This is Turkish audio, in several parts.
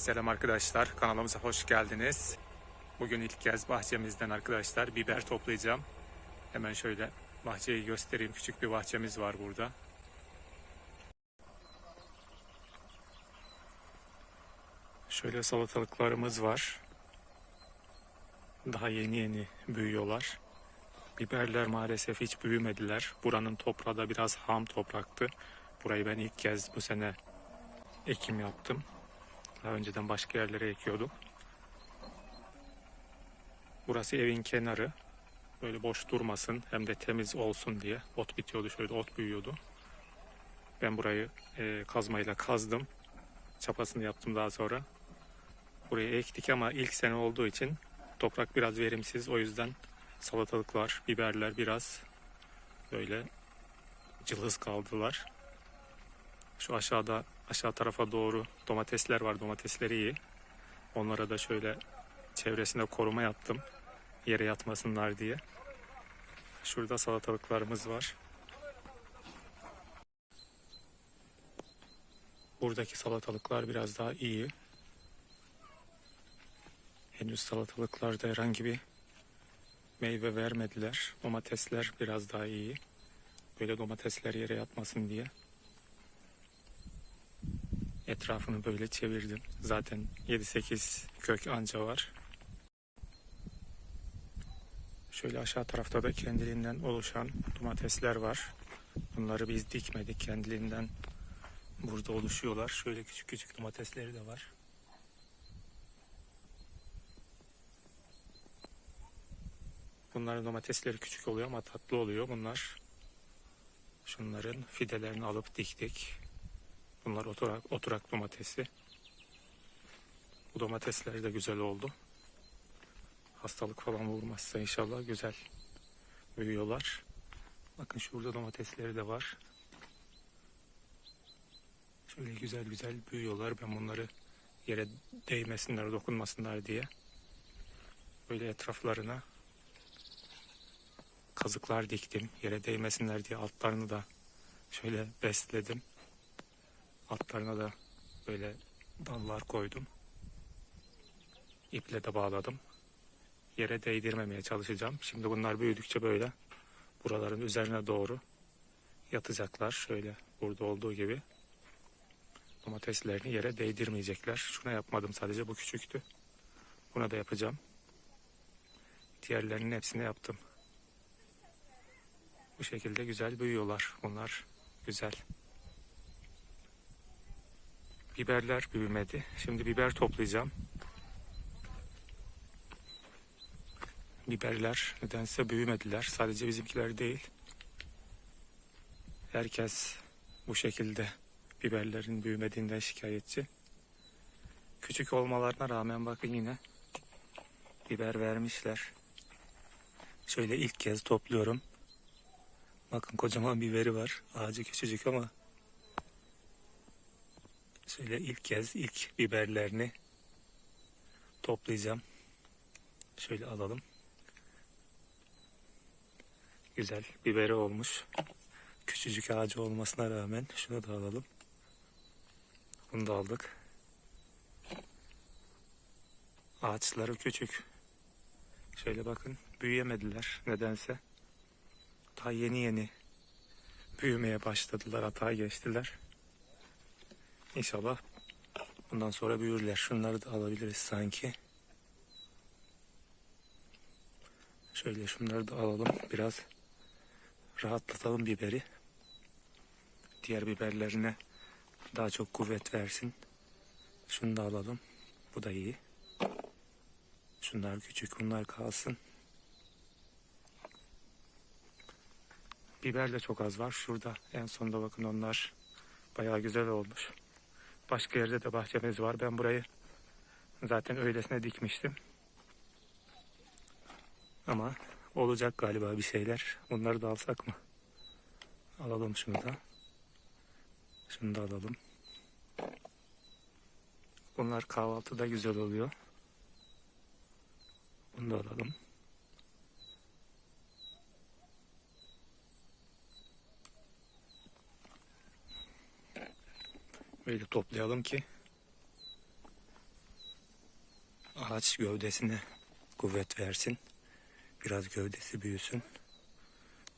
Selam arkadaşlar, kanalımıza hoş geldiniz. Bugün ilk kez bahçemizden arkadaşlar biber toplayacağım. Hemen şöyle bahçeyi göstereyim. Küçük bir bahçemiz var burada. Şöyle salatalıklarımız var. Daha yeni yeni büyüyorlar. Biberler maalesef hiç büyümediler. Buranın toprağı da biraz ham topraktı. Burayı ben ilk kez bu sene ekim yaptım. Daha önceden başka yerlere ekiyorduk. Burası evin kenarı. Böyle boş durmasın hem de temiz olsun diye. Ot bitiyordu şöyle ot büyüyordu. Ben burayı e, kazmayla kazdım. Çapasını yaptım daha sonra. Buraya ektik ama ilk sene olduğu için toprak biraz verimsiz. O yüzden salatalıklar, biberler biraz böyle cılız kaldılar. Şu aşağıda aşağı tarafa doğru domatesler var. Domatesleri iyi. Onlara da şöyle çevresinde koruma yaptım. Yere yatmasınlar diye. Şurada salatalıklarımız var. Buradaki salatalıklar biraz daha iyi. Henüz salatalıklarda herhangi bir meyve vermediler. Domatesler biraz daha iyi. Böyle domatesler yere yatmasın diye. Etrafını böyle çevirdim. Zaten 7-8 kök anca var. Şöyle aşağı tarafta da kendiliğinden oluşan domatesler var. Bunları biz dikmedik. Kendiliğinden burada oluşuyorlar. Şöyle küçük küçük domatesleri de var. Bunların domatesleri küçük oluyor ama tatlı oluyor. Bunlar şunların fidelerini alıp diktik. Bunlar oturak, oturak domatesi. Bu domatesler de güzel oldu. Hastalık falan vurmazsa inşallah güzel büyüyorlar. Bakın şurada domatesleri de var. Şöyle güzel güzel büyüyorlar. Ben bunları yere değmesinler, dokunmasınlar diye böyle etraflarına kazıklar diktim. Yere değmesinler diye altlarını da şöyle besledim. Altlarına da böyle dallar koydum. İple de bağladım. Yere değdirmemeye çalışacağım. Şimdi bunlar büyüdükçe böyle buraların üzerine doğru yatacaklar. Şöyle burada olduğu gibi domateslerini yere değdirmeyecekler. Şuna yapmadım sadece bu küçüktü. Buna da yapacağım. Diğerlerinin hepsini yaptım. Bu şekilde güzel büyüyorlar. Bunlar güzel. Biberler büyümedi. Şimdi biber toplayacağım. Biberler nedense büyümediler. Sadece bizimkiler değil. Herkes bu şekilde biberlerin büyümediğinden şikayetçi. Küçük olmalarına rağmen bakın yine biber vermişler. Şöyle ilk kez topluyorum. Bakın kocaman biberi var. Ağacı küçücük ama şöyle ilk kez ilk biberlerini toplayacağım. Şöyle alalım. Güzel biberi olmuş. Küçücük ağacı olmasına rağmen şunu da alalım. Bunu da aldık. Ağaçları küçük. Şöyle bakın büyüyemediler nedense. Daha yeni yeni büyümeye başladılar, hata geçtiler. İnşallah bundan sonra büyürler. Şunları da alabiliriz sanki. Şöyle şunları da alalım. Biraz rahatlatalım biberi. Diğer biberlerine daha çok kuvvet versin. Şunu da alalım. Bu da iyi. Şunlar küçük, bunlar kalsın. Biber de çok az var. Şurada en sonda bakın onlar bayağı güzel olmuş. Başka yerde de bahçemiz var. Ben burayı zaten öylesine dikmiştim. Ama olacak galiba bir şeyler. Bunları da alsak mı? Alalım şunu da. Şunu da alalım. Bunlar kahvaltıda güzel oluyor. Bunu da alalım. Böyle toplayalım ki ağaç gövdesine kuvvet versin. Biraz gövdesi büyüsün.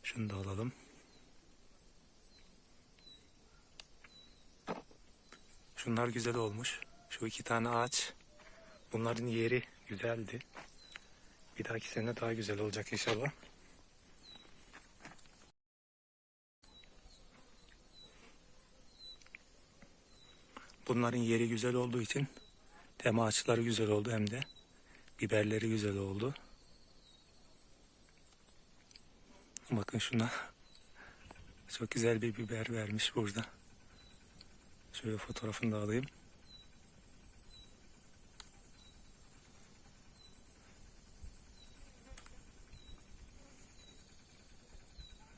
Şunu da alalım. Şunlar güzel olmuş. Şu iki tane ağaç. Bunların yeri güzeldi. Bir dahaki sene daha güzel olacak inşallah. Bunların yeri güzel olduğu için hem ağaçları güzel oldu hem de biberleri güzel oldu. Bakın şuna. Çok güzel bir biber vermiş burada. Şöyle fotoğrafını da alayım.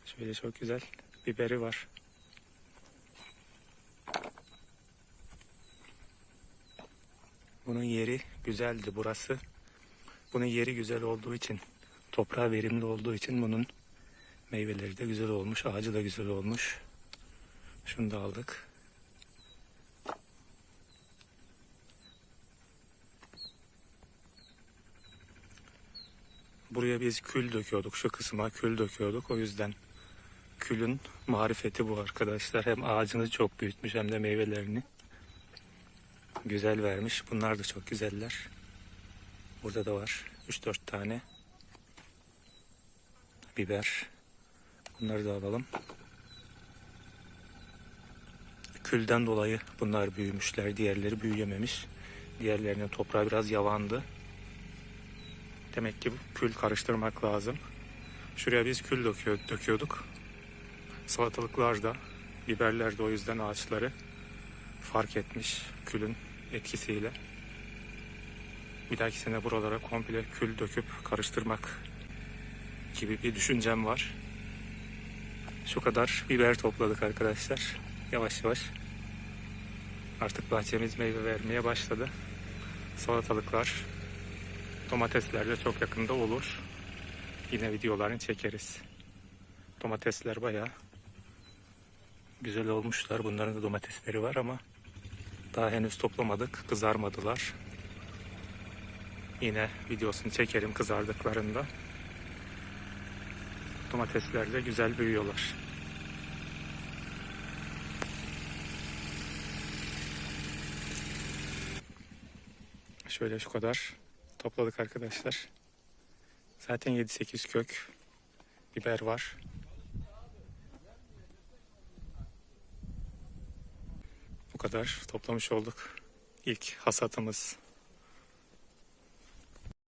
Şöyle çok güzel biberi var. Bunun yeri güzeldi burası. Bunun yeri güzel olduğu için, toprağı verimli olduğu için bunun meyveleri de güzel olmuş, ağacı da güzel olmuş. Şunu da aldık. Buraya biz kül döküyorduk, şu kısma kül döküyorduk. O yüzden külün marifeti bu arkadaşlar. Hem ağacını çok büyütmüş hem de meyvelerini güzel vermiş. Bunlar da çok güzeller. Burada da var 3-4 tane biber. Bunları da alalım. Külden dolayı bunlar büyümüşler. Diğerleri büyüyememiş. Diğerlerinin toprağı biraz yavandı. Demek ki kül karıştırmak lazım. Şuraya biz kül döküyor, döküyorduk. Salatalıklar da, biberler de o yüzden ağaçları fark etmiş külün etkisiyle. Bir dahaki sene buralara komple kül döküp karıştırmak gibi bir düşüncem var. Şu kadar biber topladık arkadaşlar. Yavaş yavaş. Artık bahçemiz meyve vermeye başladı. Salatalıklar, domatesler de çok yakında olur. Yine videolarını çekeriz. Domatesler bayağı güzel olmuşlar. Bunların da domatesleri var ama daha henüz toplamadık. Kızarmadılar. Yine videosunu çekerim kızardıklarında. Domatesler de güzel büyüyorlar. Şöyle şu kadar topladık arkadaşlar. Zaten 7-8 kök biber var. Kadar toplamış olduk. İlk hasatımız